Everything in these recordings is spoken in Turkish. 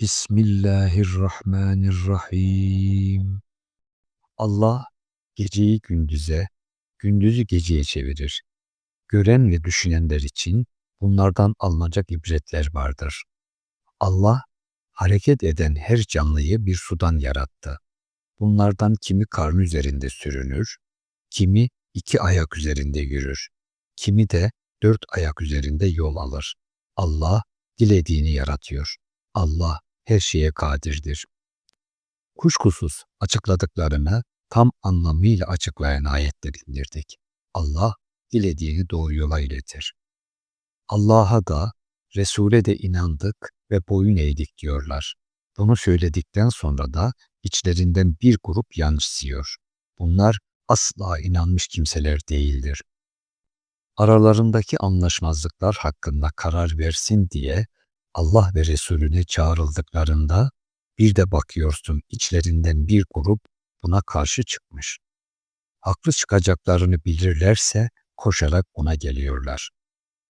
Bismillahirrahmanirrahim. Allah geceyi gündüze, gündüzü geceye çevirir. Gören ve düşünenler için bunlardan alınacak ibretler vardır. Allah hareket eden her canlıyı bir sudan yarattı. Bunlardan kimi karnı üzerinde sürünür, kimi iki ayak üzerinde yürür, kimi de dört ayak üzerinde yol alır. Allah dilediğini yaratıyor. Allah her şeye kadirdir. Kuşkusuz açıkladıklarını tam anlamıyla açıklayan ayetler indirdik. Allah dilediğini doğru yola iletir. Allah'a da Resul'e de inandık ve boyun eğdik diyorlar. Bunu söyledikten sonra da içlerinden bir grup yansıyor. Bunlar asla inanmış kimseler değildir. Aralarındaki anlaşmazlıklar hakkında karar versin diye Allah ve Resulüne çağrıldıklarında bir de bakıyorsun içlerinden bir grup buna karşı çıkmış. Haklı çıkacaklarını bilirlerse koşarak ona geliyorlar.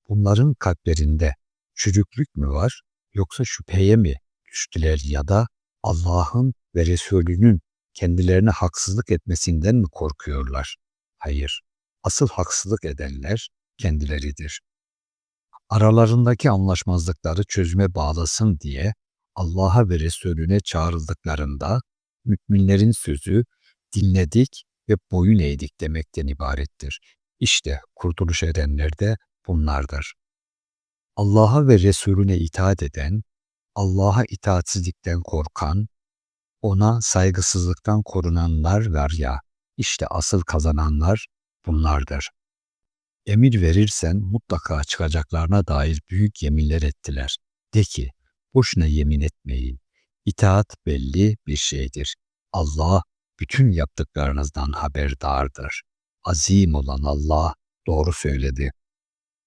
Bunların kalplerinde çürüklük mü var yoksa şüpheye mi düştüler ya da Allah'ın ve Resulünün kendilerine haksızlık etmesinden mi korkuyorlar? Hayır, asıl haksızlık edenler kendileridir. Aralarındaki anlaşmazlıkları çözüme bağlasın diye Allah'a ve Resulüne çağrıldıklarında müminlerin sözü dinledik ve boyun eğdik demekten ibarettir. İşte kurtuluş edenler de bunlardır. Allah'a ve Resulüne itaat eden, Allah'a itaatsizlikten korkan, ona saygısızlıktan korunanlar var ya, işte asıl kazananlar bunlardır. Emir verirsen mutlaka çıkacaklarına dair büyük yeminler ettiler. De ki, boşuna yemin etmeyin. İtaat belli bir şeydir. Allah bütün yaptıklarınızdan haberdardır. Azim olan Allah doğru söyledi.